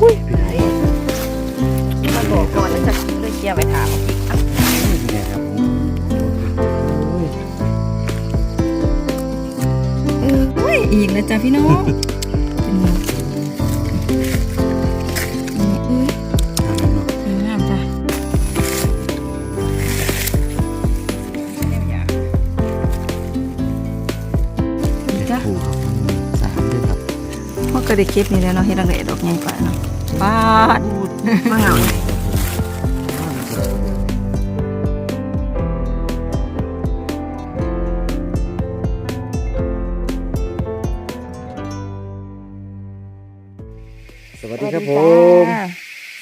อุ้ยพี่น้องมาบอกก่อนแล้วจะเลยเคลียร์ไปถามอีกอะนี่ไงครับผมโอ้ยเอออุ้ยอีกแล้วจ้ะพี่น้องเป็นไงเอ้ยทำแล้วเนาะงามจ้ะอีกจ้ะผูครับสามด้วยครับพวกกระดิกคลิปนี้แล้วเนาะเฮ็ดรังเดดอกใหญ่กว่าเนาะ ปาดมาเหงาเลยสวัสดีครับผมจ้า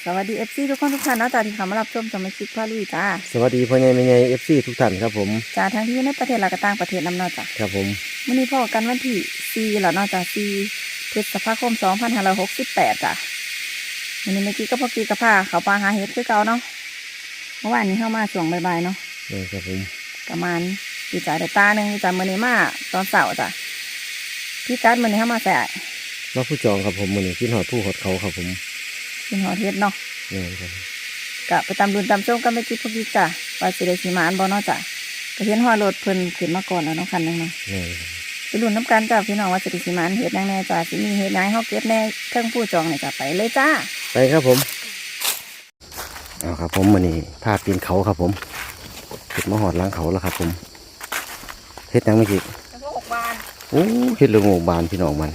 สวัสดีเอฟซีทุกคนทุกท่านเนาะจ้าที่เข้ามารับชมสมาชิกพ่อลุยจ้า สวัสดีพ่อใหญ่แม่ใหญ่เอฟซีทุกท่านครับผมจ้าทั้งที่อยู่ในประเทศและก็ต่างประเทศนำเนาะจ้ะครับผมมื่อนี้พ่อกันวันที่4แล้วเนาะจ้ะ4พฤษภาคม2568จ้ะ มื่อนี้เมื่อกี้ก็พ่อกี้กับผ้าเขาปลาหาเห็ดคือเก่าเนาะเมื่อวานนี้เข้ามาช่วงบ่ายๆเนาะนี่ครับผมประมาณอยู่จ่ายแต่ตาหนึ่งจ้ะมื่อนี้มาตอนเสาร์จ้ะพี่กัดมื่อนี้เข้ามาแสะมาผู้จองครับผมมือนี้ขึ้นหอดผู้หอดเขาครับผมกินหอดเห็ดเนาะนี่ครับกะไปตามดุนตามส้มก็ไม่คิดพวกนี้จ้ะว่าสิได้สีมานบ่เนาะจ้ะก็เห็นหอยรถเพิ่นขึ้นมาก่อนแล้วเนาะคันหนึงเนาะนี่ครับไปดุนน้ำกันจ้ะพี่น้องว่าสิได้สีมานเฮ็ดหยังแน่จ้ะสิมีเฮ็ดหยังให้เฮาเก็บแน่เครื่องผู้จองนี่จ้ะไปเลยจ้า ไปครับผมเอาครับผมมือนี้พาปีนเขาครับผมเห็ดมาหอดหล้างเขาแล้วครับ ผมเฮ็ดยังไม่กี่แล้วก็หกบานโอ้เฮ็ดเรื่องโงบานพี่น้องมัน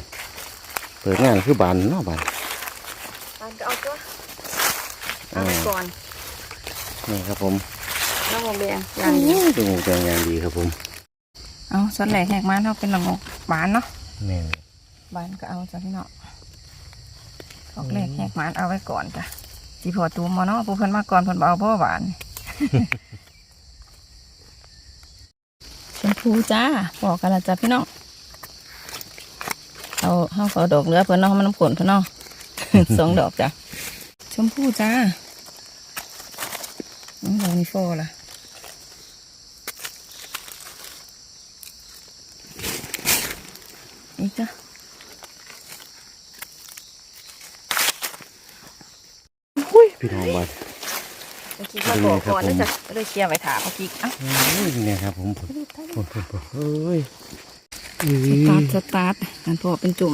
เปิดงานคือบานเนาะบานบานก็เอาตัวอ่าเอาไปก่อนนี่ครับผมน้ำมงแดงอย่างนี้โอ้ดูแดงอย่างดีครับผม เอาส่วนแหลกแหกมาเนาะเป็นละงกบานเนาะแม่นบานก็เอาจ้ะพี่น้อง ดอกแหลกแหกมาเอาไว้ก่อนจ้ะสิพอตูมมาเนาะผู้เพิ่นมาก่อนเพิ่นบ่เอาบ่หวานชมพูจ้าบอกกันละจ้ะพี่น้องเอาเอาขาดอกเหลือเพิ่อนเนาะมันน้ำผลเพิ่อนเนาะสองดอกจ้ะชมพูจ้าน้องดอกนี่โฟล่ะอีกจ้ะ อุ้ย พี่น้องบานเมื่อกี้มาบอกก่อนแล้วจะเลยเคลียร์ไว้ถามเมื่อกี้อะโอ้ยนี่ครับผมผมผมผมเฮ้ยสตาร์ทสตาร์ทอันพอเป็นจุ่ม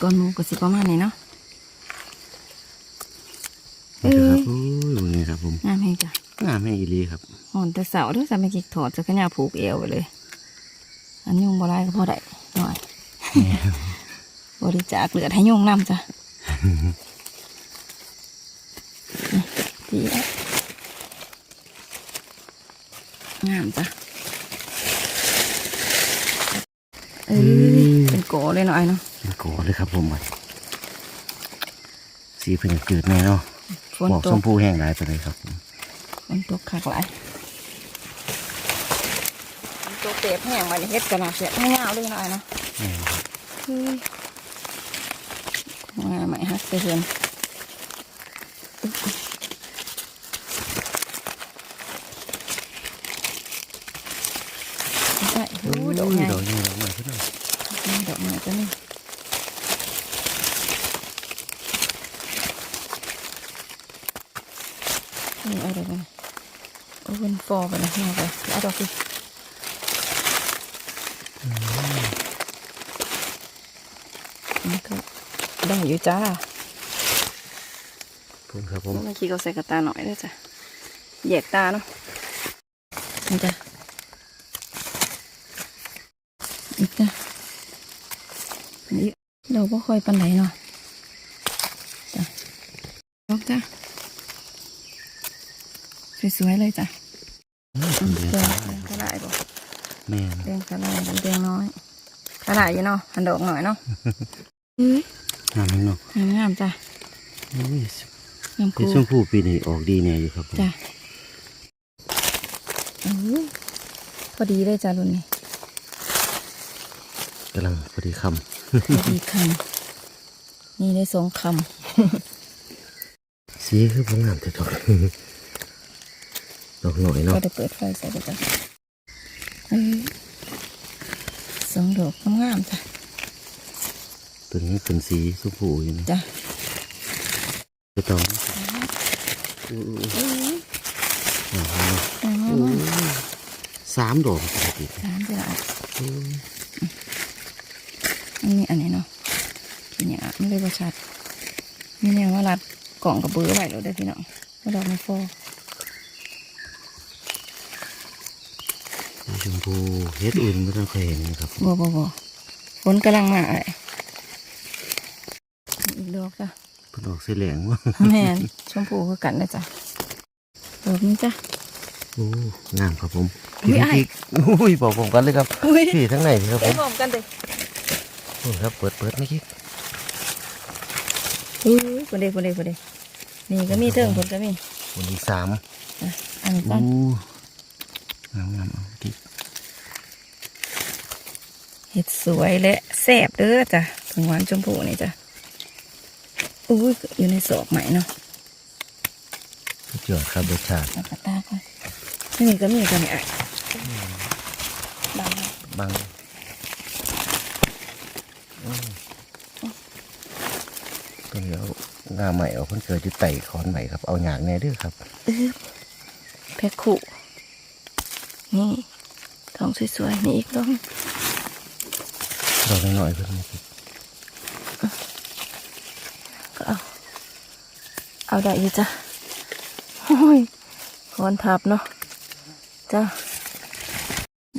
ก้อนหมูก็สิประมาณนี้เนาะนี่ครับโอ้ยนี่ครับผมงามแห้งจ้ะงามแม่อีหลีครับหอนแต่เสาเด้วยสามีกิกถอดจะขยาผูกเอวไปเลย อันยุงบ่ไรก็พอได้หน่อยบริจาคเหลือให้ยุงนำจ้ะนี่ ดีแล้วงามจ้ะเอ้ยเป็นโกเลยหน่อยเนาะเป็นโกเลยครับผมมันสีเพิ่งจืดแน่เนาะฝนบอกตชกมพูแห้งหลายไปเลยครับผมฝนตกคักหลายฝนตกเตะแห้งมาเฮ็ดกันนะเสียไม่ยาวเลยหน่อยเนาะนี่ครับเฮ้ยมาใหม่ฮักเพื่อนใช่โอ้ยดอกใหญ่ ดอกใหญ่ดอกใหญ่ขึ้นเลย ดอกใหญ่ตัวนี้นี่เอาดอกมันเอาเป็นฟอไปนะเอาไปเอาดอกสินี่ก็ได้อยู่ จ้าผมครับผมเมื่อกี้ก็ใส่กระตาหน่อยด้วยจ้ะแยกตาเนาะนี่จ้ะอีกจ้ะอันนี้เราก็ค่อยปันไหนเนาะจ้ะลองจ้ะสวยๆเลยจ้ะอืมอืมเดืแดอดงแดงกระไรบ่แม่นแดงกระไรหรือแดงน้อยกระไรอยู่เนาะหันดอกหน่อยเนาะเฮ้ย งามเนาะงามๆจ้ะโอ้ยงามที่คู่ชมพูปีนี้ออกดีแน่อยู่ครับผมจ้ะโอ้ยพอดีเลยจ้ะรุ่นนี้กำลังพอดีคพอดีคำนี่ได้สองคำสีคือผมงามแต่ดอกดอกหน่อยำเนาะก็ได้เปิดไฟใส่ไปจ้ะเอ้ยสองดอกงามๆจ้ะ ตัวนี้เป็นสีชมพูอยู่นะจ้ะตองอืออุ้ยอืออือสามอืมาอสามดอกปกติสามจะละอือมันมีอันนี้เนาะทีเนี้ยไม่เลยประชัดมีแนวว่ารัดกล่องกับเบอร์ไว้แล้วได้อพี่น้องว่าดอกไม่ฟอสีชมพูเฮ็ดอื่นไม่ต้องเคยเห็นนะครับบ่บ่บ่ฝนกำลังมาไอ้อีกดอกจ้ะ เพิ่นออกสีเหลืองว่ะแม่นชมพูคือกันนะจ๊ะดอกนี้จ้ะ โอ้งามครับผมอุ๊ยอ้ายพี่อุ้ยบอกผมกันเลยครับอุ้ยพี่ทั้งไหนพี่ครับผได้มพร้อมกันเลยนี่ครับเปิดเปิดไม่คิดอุ้ยคนเดียวคนเดียวคนเดียวนี่ก็มีเทิงคนก็มีคนอีกสามอะอันนี้ก่ออู้นงามงามเอากิ๊กเห็ดสวยและแซ่บเด้อจ้ะถึงหวานชมพูนี่จ้ะ อุ้ยอยู่ในศอกใหม่เนาะสุดยอดครับรสชาติแล้วก็ตาก่อนนี่ก็มีกันเนี่ยอะบางบางอืมตัวนี้เอางาใหม่เอาเพิ่นเกิดอยู่ไต่ขอนใหม่ครับ เอาหยางแน่เด้วยครับแพ็คคู่นี่ทองสวยๆนี่อีกดอกดอกน้อยๆเพิ่นมาคิด ก็เอา เอาได้อยู่จ้ะโอ้ยคอนทับเนาะจ้ะ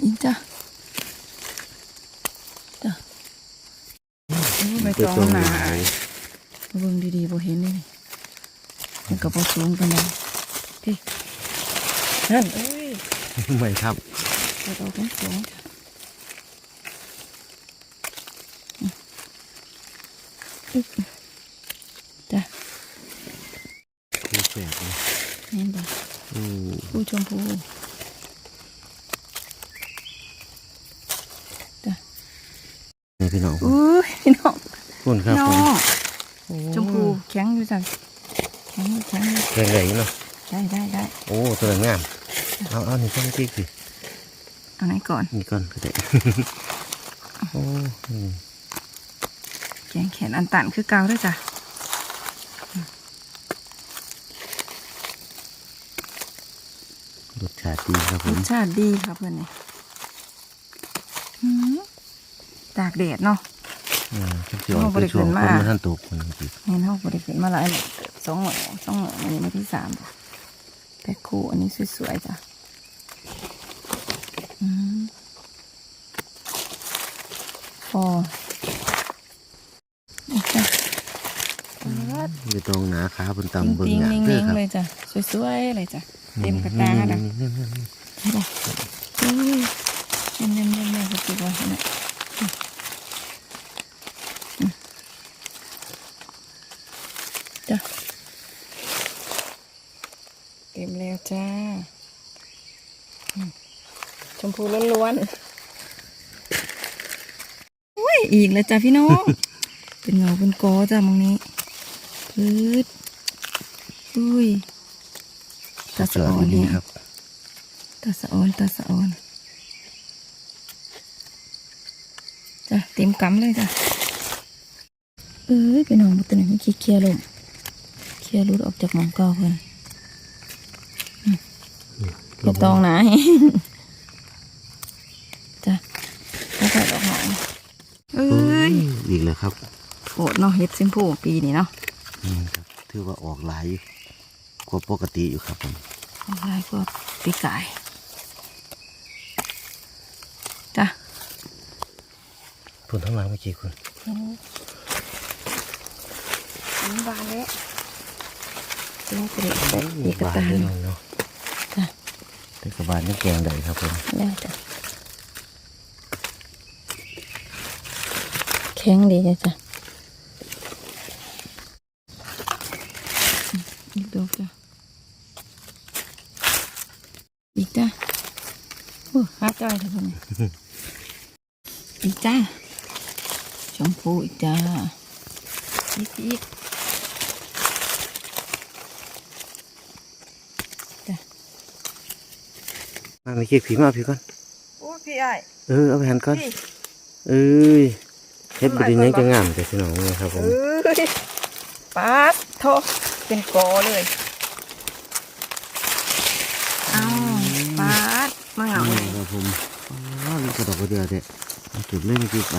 นี่จ้ะจ้ะอุ้ยใบตองหนาเบิ่งดีๆบ่เห็นนี่มันก็บ่สูงปานใดพี่นั่นเอ้ยไม่ครับกระโดดเป็นสูงจ้ะ คือแปลกเลย เห็นบ่ อืม ผู้ ชมพูจ้ะนี่พี่น้องอุ้ยพี่น้องคุณครับน้อผมงชมพูแข็งอยู่จ้ะแข็งอยู่แข็งอยู่แรงใหญ่เนาะได้ได้ได้โอ้ตัวนั้นงามเอาเอานี่ต้องกิ๊กสิเอาไหนก่อนนี่ก่อนก็ได้โอ้อืมแขนแขนอันตันคือเก่าด้วยจ้ะ รสชาติดีครับผรมสชาติดีค่ะเพื่อนนี่หืมตากแดดเนาะอืมจังสิออกโอ้บ่ไปได้ช่วงขึ้นคมานมาท่านตกคนอีกเห็นเขาบริขึ้นมาหลายหมดสองหน่อสองหน่ออันนี้มาที่สามแพ็คคู่อันนี้สวยๆจ้ะอืมพอนี่จ้ะปัดอยู่ตรงหนาขาบนติ้งตำเบิ่งติ้งหยางนิ่งเด้อนิ่งครับเลยจ้ะสวยๆเลยจ้ะ เต็มกระตานี่จ้ะนี่นี่นี่นี่เห็นปะอุ้ยเน่นเน่นเน่นเน่นสุดๆเลยเนี่ยจ้ะเต็มแล้วจ้า ชมพูล้วนๆอุ้ยอีกแล้วจ้ะพี่น้อง เป็นเงาเป็นกอจ้ะมองนี้พืดอุ้ย ตาสะออนดีเนี่ยครับตาสะออนตาสะออนจ้ะเต็มกำเลยจ้ะเอ้ยพี่น้องบุตรหนึ่งขี้เคลียร์ลมเคลียร์รุดออกจากหมองเก่าเพื่อนกระตองหนาแห้งจ้ะแล้วก็ดอกหอมเอ้ยอีกแล้วครับโหดเนาะเฮ็ดซิมพูปีนี้เนาะนี่ครับถือว่าออกหลายอยู่ กว่าปกติอยู่ครับผมเอาลายก็ปีกายจ้ะคุณทั้งหลังเมื่อกี้คุณอันนี้บานแล้วแล้วก็เด็กใส่อีกกระบานตาได้หหน่นึ่องยเนาะจ้ะแต่กระบานนี่แกงได้ครับผมแล้วจ้ะแข็งดีจ้ะจ้ะอืมอีกดอกจ้ะอีกจ้ะโอ้หา จ้อยเถอะคนนี้อีกจ้าชมพูอีกจ้าอีกอีกจ้ะมาไม่คิดผีมาผีก่อนโอ้พี่ไอ้เออเอาไปหันก่อนพี่เอ้ยเฮ็ดบไดีนี้จะงามแต่พี่น้องเลยครับผมเอ้ยปาดโทเป็นกอเลยเอ้าปาดมาเหงาเลย ครับผมอ๋อมีกระดอกกระเดือเด็ดเก็บเล่นเก็บไป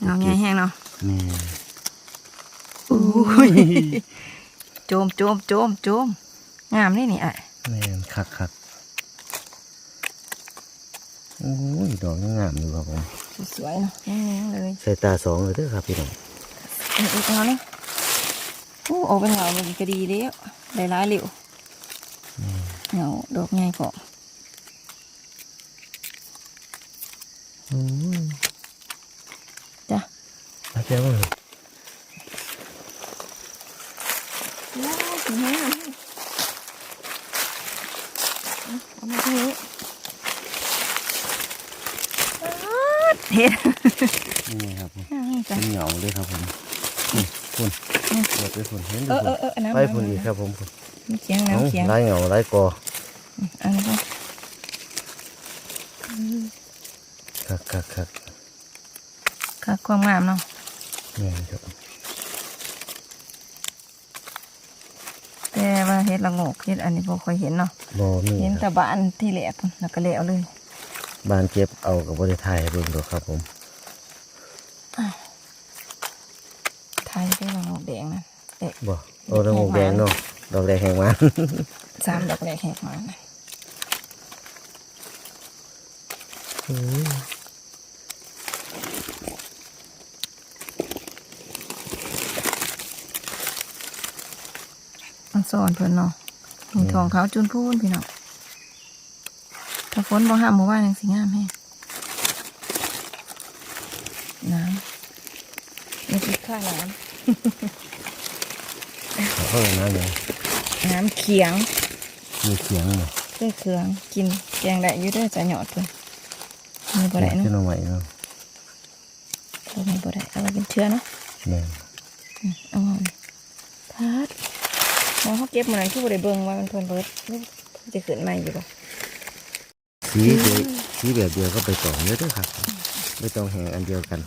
เหงาใหญ่แห้งเนาะแม่อู้ยโจมโจมโจมโจมงามนี่นี่อะแม่นคักคักโอ้ยดอกยังงามอยู่ครับผมสวยๆเนาะแห้งๆเลยใส่ตาสองเลยเด้อครับพี่น้องอีกอีกเงานี่โอ้ออกเป็นเหงามันก็ดีแล้วได้ร้ายเหลวเหงาดอกใหญ่ก็โอ้ จ้ะอาจารย์ว่าว้าวสวยงามเอามาที่นี้เห็ดนี่ครับผมนี่จ้ะเป็นเหงาเลยครับผมนี่คุณอืมเปิดไปคุณเห็นเอดูอเออเออน้ำไปคุณอีกครับผมคุณน้ำเขียงเอาน้ำเขียงไล่เหงาไล่กออันนี้ กคักคักคักค่ะความงามเนาะนี่ครับแต่ว่าเห็ดละโงกเห็ดอันนี้พอค่อยเห็นเนาะบอมีเห็นคแต่รับบ้านที่แหลกพุ่นแล้วก็เละเลยบานเก็บเอากับบริไทยเบิ่งดูครับผม ไทยได้ละโงกแดงนะเด็กบ่โอ้ดอกแดงเนาะดอกแดงแหงหวานสามดอกแรกแหกมานะ อืม มัน สอนเพิ่นเนาะมีทองขาวจุนพูนพี่น้องถ้าฝนบ่ห้ามบ่ว่ายังสิงามแฮะน้ำนี่คือข้าน้เขาเลยนะเนี่ยำน้ำเขียงมีเสียงเนาะด้วยเครื่องกินแกงได้อยู่เด้วยจะหยอดเพิ่นมีบ่ได้เนาะขึ้นมาใหม่เนาะเรามีบ่ได้เอาไว้เป็นเชื้อเนาะแม่นอืมเอามาเลยพัด มองเขาเก็บมาหน่อยคือบ่ได้เบิ่งว่ามันเพิ่นเบิดจะขึ้นใหม่อยู่บ่สีเดียวสีแบบเดียวก็ไปต่อเยอะด้วยครับไม่ต้องแห้งอันเดียวกัน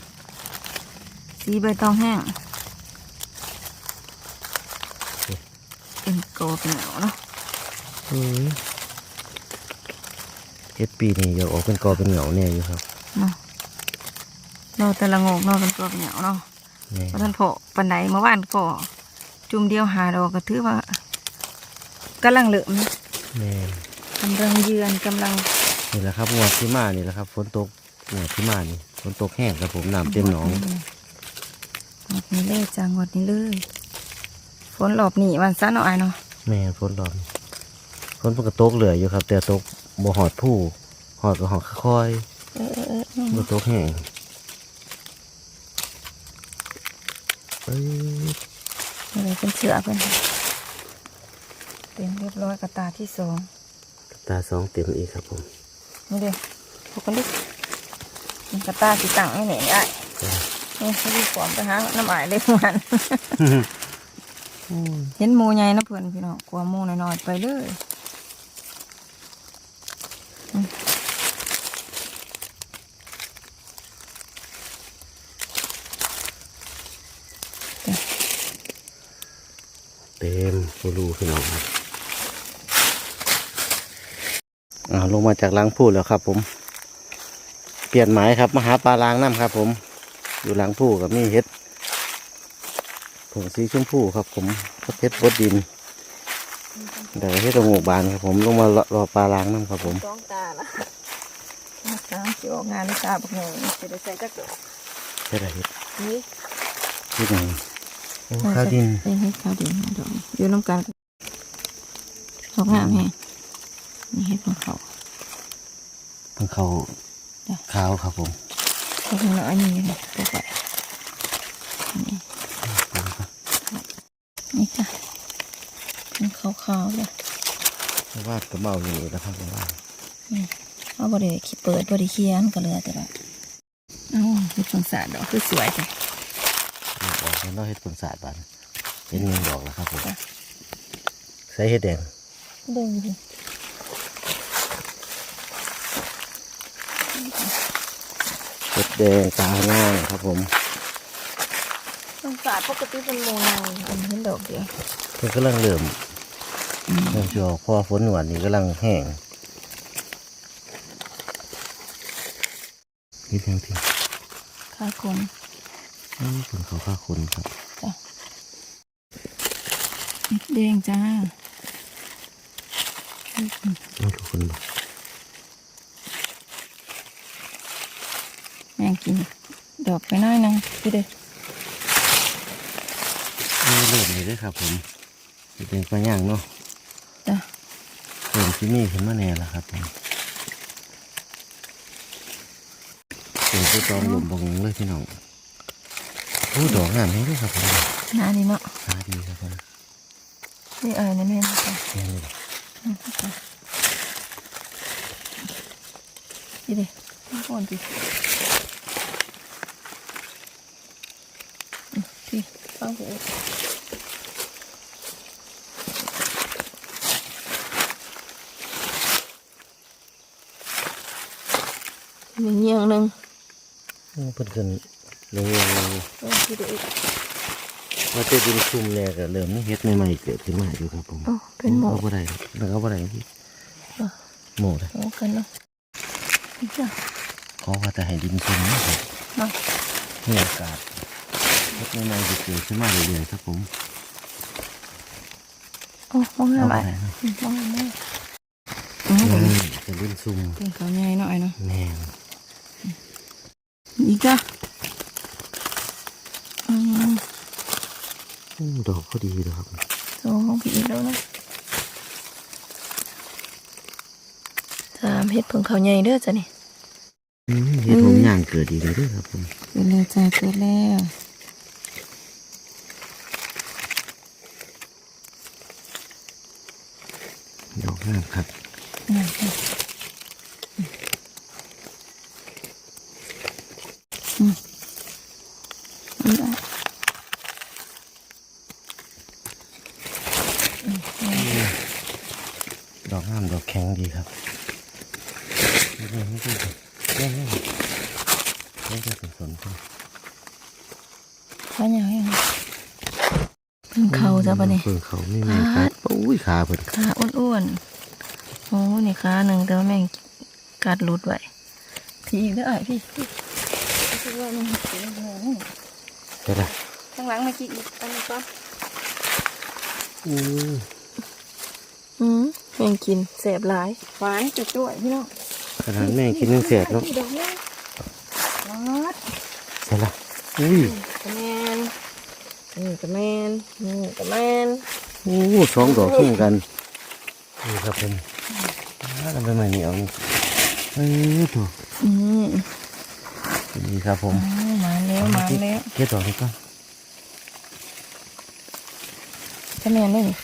สีใบตองแห้งเป็นโกเป็นเหงาเนาะอืมเฮ็ดปีนี้อยากออกเป็นกอเป็นเหงาแน่อยู่ครับเนาะเราแต่ละโงกเนาะเป็นตัวเป็นเหงาเนาะแม่นเพราะท่านพอปันไดเมื่อวานก็ จุ่มเดียวหาดอกก็ถือว่ากำลังเหลือมนะแม่นกำลังเยือนกำลังนี่แหละครับงวดที่มานี่แหละครับฝนตกงวดที่มานี่ฝนตกแห้งครับผมน้ำเต็มหนองงวดนี้เลยจ้างวดนี้เลยฝนหลอบหนีวันซะหน่อยเนาะแม่ฝนร้อนฝนมันก็ตกเหลืออยู่ครับ แต่ตกบ่หอดผู้หอดก็หอดค่อยเออเออเออเออๆบ่ตกแห้ง เอ้ยอะไรเป็นเสือเป็นเต็มเรียบร้อยกระตาที่สองตาสองเต็มอีกครับผมนี่เดียวพวกกันดิมันกระตาสีตังไม่เหน็นได้นี่เขาดีความไปหาน้ำอายเลยมันเห็นหมูใหญ่นะเพื่อนพี่น้องกลัวหมูน้อยๆไปเลยอืม เต็ม ปูรูขึ้นมาครับอ่าลงมาจากล้างพูดแล้วครับ ผม เปลี่ยนหมายครับมาหาปลาล้างน้ำครับ ผม อยู่หลังพูกับนี่เฮ็ดผงสีชมพูครับ ผมก็เฮ็ดบดดินเดี๋ยวเฮ็ดตรงหมกบานครับ ผมลงมารอรอปลาล้างน้ำครับ ผมต้องตาละนะคะจะออกงานนตาบักหนึ่งจะได้ใส่กรเฮ็ดอะไรเฮ็ดนี่เฮ็ดหยัง ข้าวดินเอ้ยให้ข้าวดินดอกอยู่น้ำกันดอกงามแฮงนี่เห็ดของเขาเพิ่งเขาข้าวครับผมดอกน้อยนี่นะตัวไปนี่นี่จ้ะเป็นขาวๆเลยเพราะว่ากระเมาอยู่นะครับผมว่าเอาบริขีเปิดบริเคียนก็เหลยแต่ละอ้าเห็ดสงสารดอกคือสวยจ้ะ ออกแล้วเราเฮ็ดผลสาดบานเป็นเงินดอกแล้วครับผมจ้ะใส่เฮ็ดแดงเด้งดิเฮ็ดแดงตาหน้างครับผมต้องศาสตร์ปกติเป็นโมนางอันเห็นดอกเดียวเพิ่นกำลังเริ่มเริ่มจะออกเพอฝนหวานนี่กำลังแห้งนี่แทงที่ค่ะคน อืมเป็นเขาฆ่าคนครับเห็ดแดงจ้านี่ทุกคนบอกแม่งกิน ดอกไปหน้อยหนึงพี่เด้อนี่เริ่มเลยเด้อครับผมเป็นปลาย่างเนาะจ้ะเริ่มที่นี่ขึ้นมาแน่แล้วครับผมเป็นผู้ตอมลมบงเลยพี่น้อง โอ้ดอกงามนี้เลยครับผมหน้านี่เนาะหาดีครับผมนี่เออนี่แม่นจ้ะแค่นี้พี่เด้อมาก่อนพี่อืมพี่เอาไปอีกมีเงี้ยงหนึ่งโอ้เพิ่นขึ้น เรื่อยเอาพี่เด้ออีกๆมาเจอดินซุ่มเนี่ยก็เริ่มมีเฮ็ดใหม่ๆเกิดขึ้นมาอยู่ครับผมโอ้เป็นหมอเอาบ่ได้แล้วเอาบ่ได้พี่อะหมูเลยโอ้กันเนาะนี่จ้ะเขาว่าจะให้ดินซุ่มนะครับเนาะมีอากาศเฮ็ดใหม่ๆจะเกิดขึ้นมาเรื่อยๆครับผมโอ้มองหน้าเอาไปบ่ได้เนาะมองหน้าไม่อืมอืมจะดินซุ่มเป็นเขาใหญ่หน่อยเนาะแม่นอีกจ้ะอืม อู้ ดอกพอดีเลยครับสองของพี่อีกแล้วนะสามเห็ดผงเขาใหญ่เด้อจ้ะนี่อืมเฮ็ดผมย่างเกิดดีเลยเด้วยครับผมเกิดแล้วจ้ะเกิดแล้วดอกงามครับนั่นจ้ะอืมอืมอะอืมอืม ดอกงามดอกแข็งดีครับนี่นี่นี่นี่นี่นี่นี่จะเป็นสนครับ เขาใหญ่ยังเพิ่งเขาจ้ะปะนี่ เพิ่งเขาไม่มีครับอุ้ยขาเพิ่นขาอ้วนๆโอ้นี่ขาหนึ่งแต่ว่าแม่งกัดหลุดไว้พี่อีกได้อพี่พี่พี่ว่ามันเสียงแรงใช่ละข้างหลังเมื่อกี้อีกอันนี้ก็อืมอืมแม่งกินแสบหลายหวานจุดด้วยพี่น้องขนาดแม่งกินนึงเสียดเนาะดอกนี้วัดใช่ละอุ้ยกระแม นนี่กระแมนนี่กระแมนโอ้สองดอกชุ่มกันนี่ครับผมน่าจะเป็นไม้เหนียวนี่เออถูกอืมนี่ครับผมอ๋อมาแล้วมาแล้วเก็บดอกนี้ก่อนกระแมนได้นี่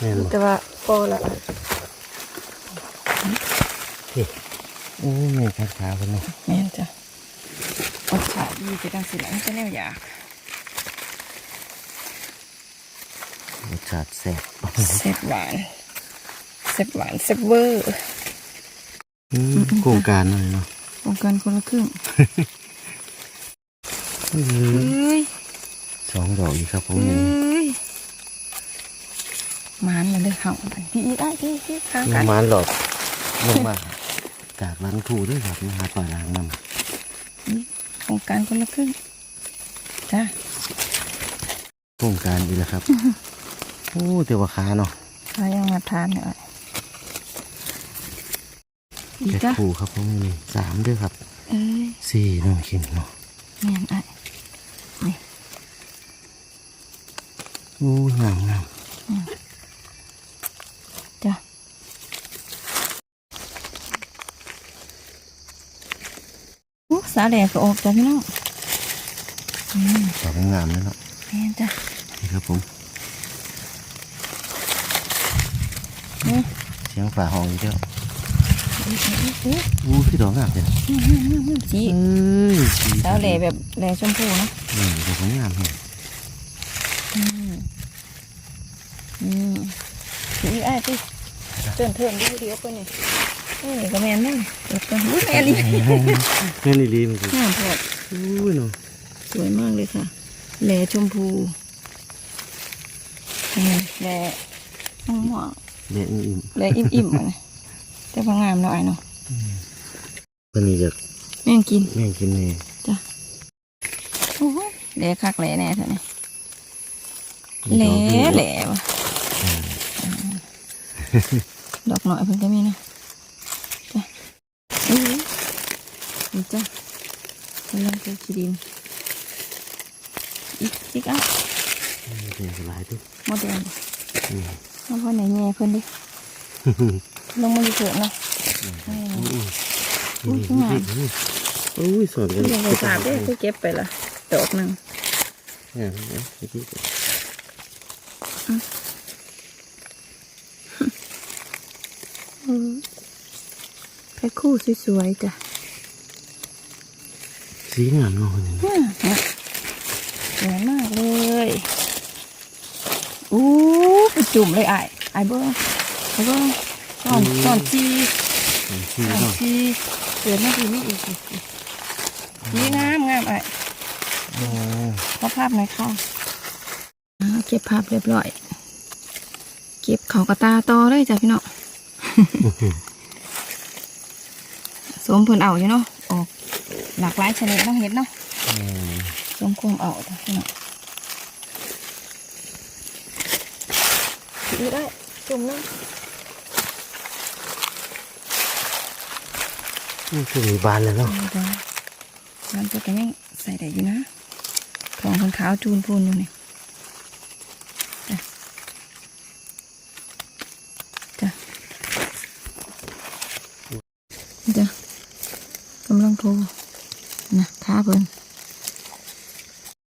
แม่นบ่แต่ว่าพอละนี่โอ้แม่ขาขาเพิ่นเนาะแม่นจ้ะอดขาดีจะดังสิหลังจะแนวอยาก รส ชาติแซ่บเซ็บหวานเซ็บหวานเซ็บเวอร์อืมโครงการหน่อยเนาะองค์การคนละครึ่งอืเอม้ยสองดอกอีกครับผมเอนี่้ยหมันเลยเด้อเห่าไปพี่อีกได้พี่พี่ข้างปกัระนมาณหลอกลงมาจากร้านครูด้วยครับมาหาปล่อยล้างน้องค์การคนละครึ่งจ้าำโครงการดีแล้วครับ โอ้เดี๋ยวว่าขาเนาะข้ายังมาทานเนี่ยอีกแค่จ้าครูครับผมนี่สามด้วยครับเอ้ยสี่เน้องขินเนาะแม่นไอ้นี่โอ้งามงามจ้าโอ้สาแหลกก็ออกจ้ะพี่น้องอืมดอกงามเลยเนาะแม่นจ้ะนี่ครับผม อืม เสียงฝาห้องอีกแล้วอุ๊ยอุ๊ยอุ๊ยอู้ที่ดอกงามเลยอืมอืมอืมอืมสีเอ้ยสีสาวแหล่แบบแหล่ชมพูเนาะนี่ดอกงามเลยอืมอืมสีไอ้พี่เตือนเถื่อนดูเดียวไปนี่นี่ก็แมนนี่เปิดกันอุ๊ยแมนนี่แม่นี่ลีมันคืองามพอดอู้ยเนาะสวยมากเลยค่ะแหลชมพูนี่แหลม่วงม่วง แม่อิ่มๆแหลอิ่มอิ่มๆอะนะแต่พองามเนาะไอ้เนาะๆตัวนี้จะแม่งกินแม่งกินนี่จ้ะโอ้ยแหลคักแหลแน่เท่านี้แหลแหลวะดอกหน่อยเพิ่นก็มีนะจ้ะอุ้ยนี่จ้ะกำลังจะขีดินอีกอีกอะเดี๋ยวสลายทุกหมดแดงอืม เอาพ่อไหนแง่เพิ่นดิลงมาอยู่เถอะเนาะอืมอุ้ยข้างหลังโอ้ยสอนกันเดี๋ยวไปสาบเด้คือเก็บไปละดอกหนึ่งเนี่ยเนี่ยเมื่อกี้แพ็คคู่สวยๆจ้ะสีงามเนาะคนนี้เนี่ยเนี่ยสวยมากเลยอู้เป็น จุ่มเลยไอ้ไอ้เบิ้งไอ้เบิ้งตอนตอนจีสีตอนเนาะจีเกิดมาทีนี่อีกสินี่งามงามไอ้โอ้ขอภาพหน่อยค่ะอ่าเก็บภาพเรียบร้อย เก็บเขากระตาต่อเลยจ้ะพี่น้องสวมเพิ่นเอาอยู่เนาะออกหลากหลายชนิดเนาะเห็ดเนาะอืมสวมความเอาจ้ะพี่น้อง ดูได้จุ่มเนาะนี่คือมีบานเลยเนาะดูได้น้ำตัวกันยังใส่ได้อยู่นะทองคนขาวจูนพูนอยู่นี่จ้ะจ้ะจ้ะกำลังโทรนะค้าเพิ่น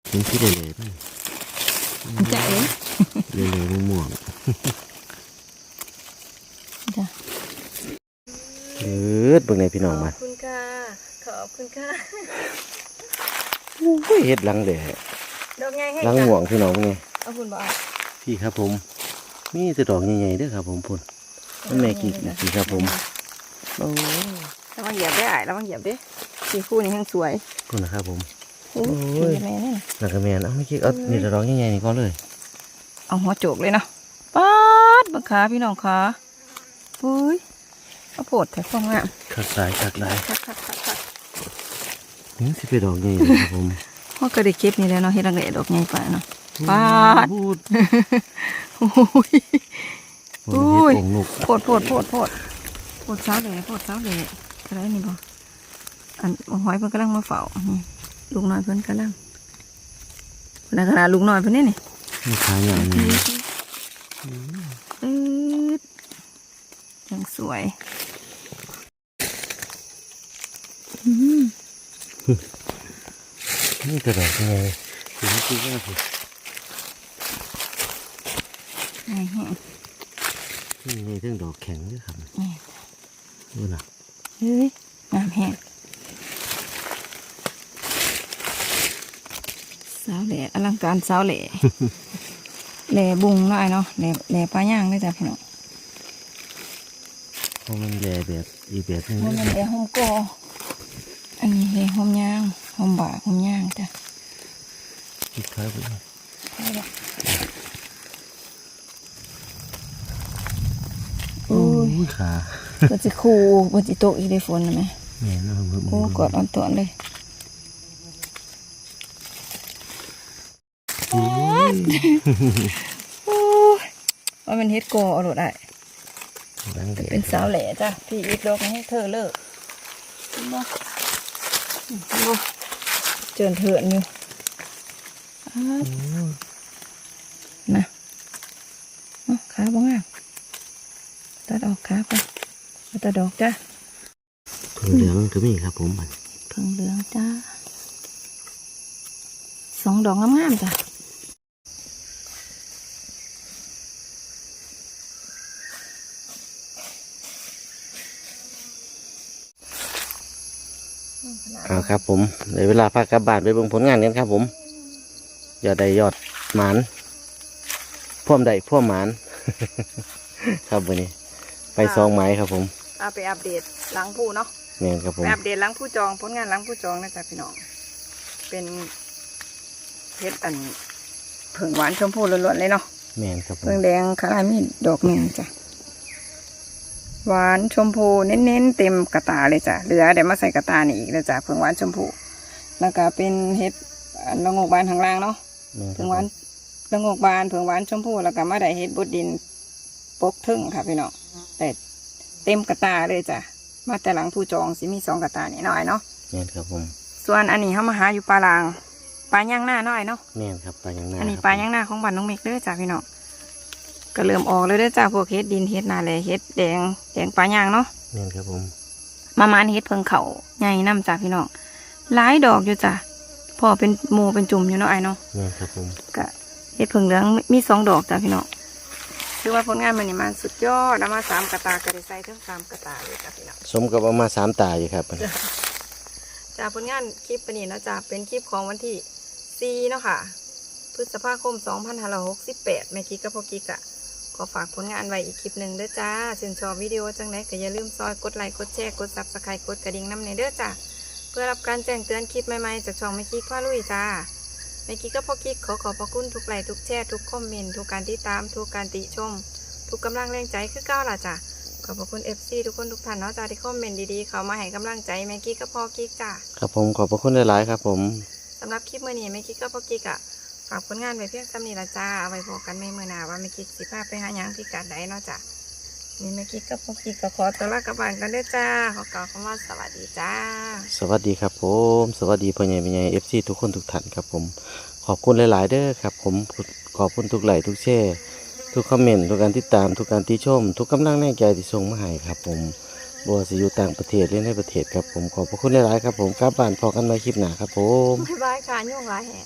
เห็นที่เลยๆป่ะมัน จะเอ๋เลยๆม่วงจ้ะๆเออเบิ่งในพี่น้องมาขอบคุณค่ะ ขอบคุณค่ะโอ้ยเฮ็ดหลังเลยดอกไงให้หลังม่วงพี่น้องไงเอาคุณบอกพี่ครับผมมีแต่ดอกใหญ่ๆเด้อครับ ผมพุ่นมันแม่กี่กี่ครับผมโอ้ระวังเหยียบได้อะระวังเหยียบดิสีคู่นี้ยังสวยพุ่นนะครับผมโอ้โอ้ยยแม่นี่นักกระแมนเอาไม่คิดเอานี่แต่ดอกใหญ่ๆนี่ก็เลย เอาหัวโจกเลยเนาะป๊าดบังขาพี่น้องขาปุ้ยเอาโพดแต่ความงามคักสายคักลายคักคักคักคักนี่สิเป็นดอกใหญ่เลยครับผมพ่อก็ได้เก็บนี่แหล้วเนาะเฮ็ดรังเละดอกใหญ่ไปเนาะปาดพูดโอ้ยผมเฮ็ดองค์นกโพดโพดโพดโพดโพดเช้าเลยโพดเช้าเลยอะไรนี่บ่อันหอยเพิ่นกำลังมาเฝ้านี่ ลูกน้อยเพิ่นกำลังในขณะลูกน้อยเพิ่นนี่นี่นี่ขายอย่างนี้อืดยังสวยอืมนี่แต่ดอกใหญ่ถึงที่ว่าสิไอ้แห้งนี่นี่เรื่องดอกแข็งด้วยครับนี่ดูนะเฮ้ยงามแห้ง สาวแหล่อลังการสาวแหล่แหล่บุงเนาะไอ้เนาะแหล่แหล่ปลาย่างได้จ้ะพี่น้องเพราะมันแลแบบอีกแบบหนึงมันเป็นแหล่หอมกออันนี้แหล่หอมย่างหอมบ่าหอมย่างจ้ะอีกคล้ายไปเลยได้ละโอ้โอ้ยยขาก็จะคูก็จะโตะอีได้ฝนนะแม่แม่นเอามือโอ้กอดอ่อนตัวเลย อ้ยโอ้ยว่ามันเฮ็ดกอเอาโลดได้หลังแดดเป็นสาวแหล่จ้ะพี่อีกดอกให้เธอเลิกเห็นบ่เห็นบ่เจินเถื่อนอยู่อ้าวนะเอาขาบ้างอะตัดออกขาไปเอาแตัดดอกจ้ะเพิ่งเหลืองก็มีครับผมมันเพิ่งเหลืองจ้าสองดอกงามๆจ้ะ เอาครับผมเดี๋ยวเวลาพากลับบ้านไปเบิ่งผลงานกันครับ ผมยอดใดยอดหมานพ่วมใดพ่วมหมาน ครับวันนี้ ไปซองไม้ครับ ผมเอาไปอัปเดตหลังผู้เนาะแม่นครับผไปมอัปเดตหลังผู้จองผลงานหลังผู้จองนะจ๊ะพี่น้อง เป็นเฮ็ดอันเผิงหวานชมพูล้วนๆเลยเนาะแม่นครับผมเผิงแดงคารามีดอกหนึ่งจ้ะ หวานชมพูเน้นๆเต็มกระตาเลยจ้ะเหลือเดี๋ยวมาใส่กระตานี่อีกเลยจ้ะเผิงหวานชมพูแล้วก็เป็นเฮ็ดอันละโงกบานข้างล่างเนาะแม่นคเผิรับงผหวานมละโงกบานเผิงหวานชมพูแล้วก็มาได้เฮ็ดบดดินปกทึ่งค่ะพี่น้องแต่เต็มกระตาเลยจ้ะมาแต่หลังผู้จองสิมีสองกระตานี่น้อยเนาะแม่นครับผมส่วนอันนี้เขามาหาอยู่ปลาลางปลาย่างหน้าน้อยเนาะแม่นครับปลายังหน้าอันนี้ครับปลาย่างหน้าของบ้านน้องเมกเด้อจ้าพี่น้อง ก็เริ่มออกเลยเด้อจ้าพวกเฮ็ดดินเฮ็ดนาแลเฮ็ดแดงแดงปลาย่างเนาะแม่นครับผมมามานเฮ็ดเพิงเขาใหญ่น้ำจ้าพี่น้องหลายดอกอยู่จ้าพอเป็นหมูเป็นจุ่มอยู่เนาะไอ้เนาะแม่นครับผมก็เฮ็ดเพิงเหลืองมีสองดอกจ้าพี่น้องคือว่าผลงานมันนี่มันสุดยอดเอามาสามกระตากระได้ใส่ทั้งสามกระตาเลยจ้าพี่น้องสมกับเอามาสามตาอยู่ครับจากผลงานคลิปปนี้เนาะจ้าเป็นคลิปของวันที่4เนาะค่ะพฤษภาคม 2568แม่กิ๊กกับพ่อกิ๊กอะ ขอฝากผลงานไว้อีกคลิปหนึ่งเด้อจ้าชื่นชอบวิดีโอจังไดก็อย่าลืมซอยกดไลค์กดแชร์กดซับสไครต์กดกระดิ่งน้ำในเด้อจ้าเพื่อรับการแจ้งเตือนคลิปใหม่ๆจากช่องแม่กิ๊กพ่อลุยจ้าแม่กิ๊กกับพ่อกิ๊กขอขอบพระคุณทุกไลค์ทุกแชร์ทุกคอมเมนต์ทุกการติดตามทุกการติชม ทุกกำลังแรงใจคือเก้าล่ะจ้าขอบพระคุณ FC ทุกคนทุกท่านเนาะจ้าที่คอมเมนต์ดีๆเขามาให้กำลังใจแม่กิ๊กกับพ่อกิ๊กจ้าครับผมขอบพระคุณหลายๆครับผมสำหรับคลิปมื่อนี้แม่กิ๊กก็พอกิ๊กอะ ฝากผลงานไปเพียงซ้ำนี้ละจ้า เอาไว้บอกกันไม่เมื่อหนาว่าแม่กิ๊กสิพาไปหาหยังที่กัดใดเนาะจ้ะนี่แม่กิ๊กก็พอกิ๊กก็ขอตัวลากลับบ้านกันเด้อจ้า ขอกล่าวคำว่าสวัสดีจ้า สวัสดีครับผม สวัสดีพ่อใหญ่แม่ใหญ่เอฟซีทุกคนทุกท่านครับผม ขอบคุณหลาย ๆ เด้อครับผม ขอบคุณทุกไลค์ทุกแชร์ทุกคอมเมนต์ทุกการติดตาม ทุกการติชม ทุกกำลังแรงใจที่ส่งมาให้ครับผมบัวสิอยู่ต่างประเทศหรือในประเทศครับผม ขอบพระคุณหลาย ๆ ครับผมกลับบ้านพอกันใหม่คลิปหน้าครับผมบ๊ายบายค่ะยุ่งหลายแห่ง